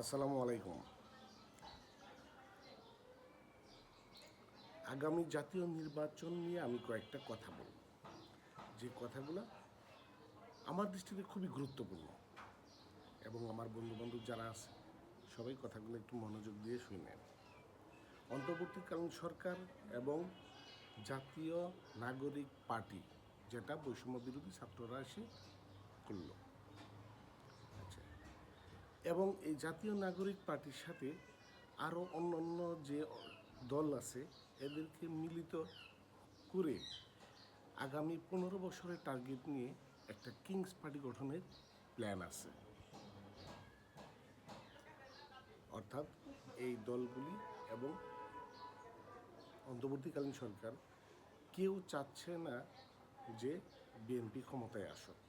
আসসালামু আলাইকুম। আগামী জাতীয় নির্বাচন নিয়ে আমি কয়েকটা কথা বলব। যে কথাগুলো আমার দৃষ্টিতে খুবই গুরুত্বপূর্ণ এবং আমার বন্ধুবান্ধব যারা আছে, সবাই কথাগুলো একটু মনোযোগ দিয়ে শুনেন অন্তর্বর্তীকালীন সরকার এবং জাতীয় নাগরিক পার্টি, যেটা বৈষম্য বিরোধী ছাত্ররা এসে করল। এবং এই জাতীয় নাগরিক পার্টির সাথে আরও অন্যান্য যে দল আছে, এদেরকে মিলিত করে আগামী পনেরো বছরের টার্গেট নিয়ে একটা কিংস পার্টি গঠনের প্ল্যান আছে। অর্থাৎ এই দলগুলি এবং অন্তর্বর্তীকালীন সরকার কেউ চাচ্ছে না যে বিএনপি ক্ষমতায় আসুক।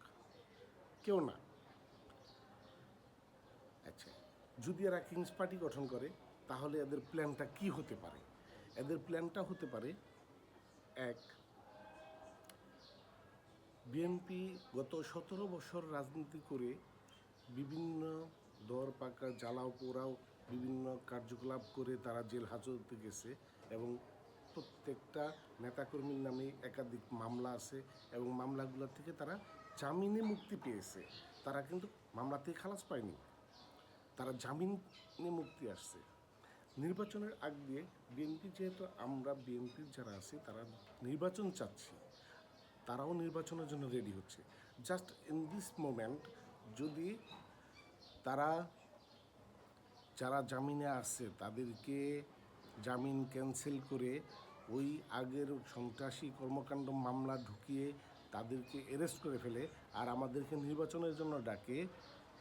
কেউ না। যদি এরা কিংস পার্টি গঠন করে, তাহলে এদের প্ল্যানটা কি হতে পারে? এদের প্ল্যানটা হতে পারে, এক বিএনপি গত সতেরো বছর রাজনীতি করে বিভিন্ন দর পাকা, জ্বালাও পোড়াও, বিভিন্ন কার্যকলাপ করে তারা জেল হাজতে গেছে এবং প্রত্যেকটা নেতাকর্মীর নামে একাধিক মামলা আছে এবং মামলাগুলোর থেকে তারা জামিনে মুক্তি পেয়েছে। তারা কিন্তু মামলা থেকে খালাস পায়নি। তারা জামিনে মুক্তি আসছে। নির্বাচনের আগ দিয়ে বিএনপি যেহেতু আমরা বিএনপির যারা আছি, তারা নির্বাচন চাচ্ছি। তারাও নির্বাচনের জন্য রেডি হচ্ছে। জাস্ট ইন দিস মোমেন্ট যদি তারা, যারা জামিনে আসছে, তাদেরকে জামিন ক্যান্সেল করে ওই আগের সন্ত্রাসী কর্মকাণ্ড মামলা ঢুকিয়ে তাদেরকে অ্যারেস্ট করে ফেলে, আর আমাদেরকে নির্বাচনের জন্য ডাকে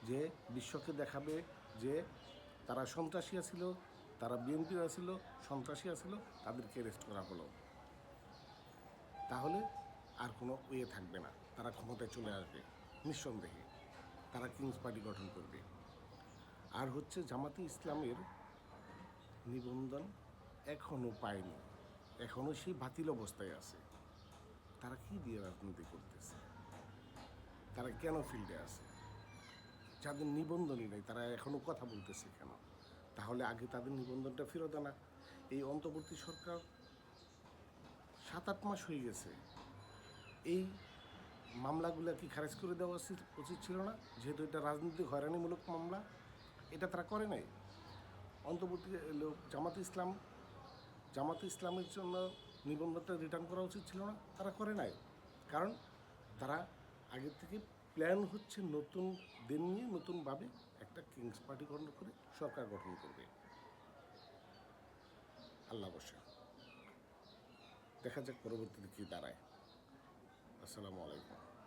যে বিশ্বকে দেখাবে যে তারা সন্ত্রাসী ছিল তারা বিএনপি ছিল সন্ত্রাসী ছিল তাদেরকে অ্যারেস্ট করা হলো। তাহলে আর কোনো ওয়ে থাকবে না। তারা ক্ষমতায় চলে আসবে, নিঃসন্দেহে। তারা কিংস পার্টি গঠন করবে। আর হচ্ছে জামাতি ইসলামের নিবন্ধন এখনও পায়নি। এখনও সেই বাতিল অবস্থায় আছে। তারা কি দিয়ে রাজনীতি করতেছে? তারা কেন ফিল্ডে আছে? যাদের নিবন্ধনই নেই, তারা এখনও কথা বলতেছে কেন? তাহলে আগে তাদের নিবন্ধনটা ফেরত আনা। এই অন্তর্বর্তী সরকার সাত আট মাস হয়ে গেছে। এই মামলাগুলো কি খারেজ করে দেওয়া উচিত ছিল না? যেহেতু এটা রাজনৈতিক হয়রানিমূলক মামলা, এটা তারা করে নাই। অন্তর্বর্তী লোক জামাত ইসলাম, জামাত ইসলামের জন্য নিবন্ধনটা রিটার্ন করা উচিত ছিল না, তারা করে নাই। কারণ তারা আগের থেকে প্ল্যান হচ্ছে নতুন দিন নিয়ে, নতুনভাবে একটা কিংস পার্টি গঠন করে সরকার গঠন করবে। আল্লাহ বসে। দেখা যাক পরবর্তীতে কী দাঁড়ায়। আসসালামু আলাইকুম।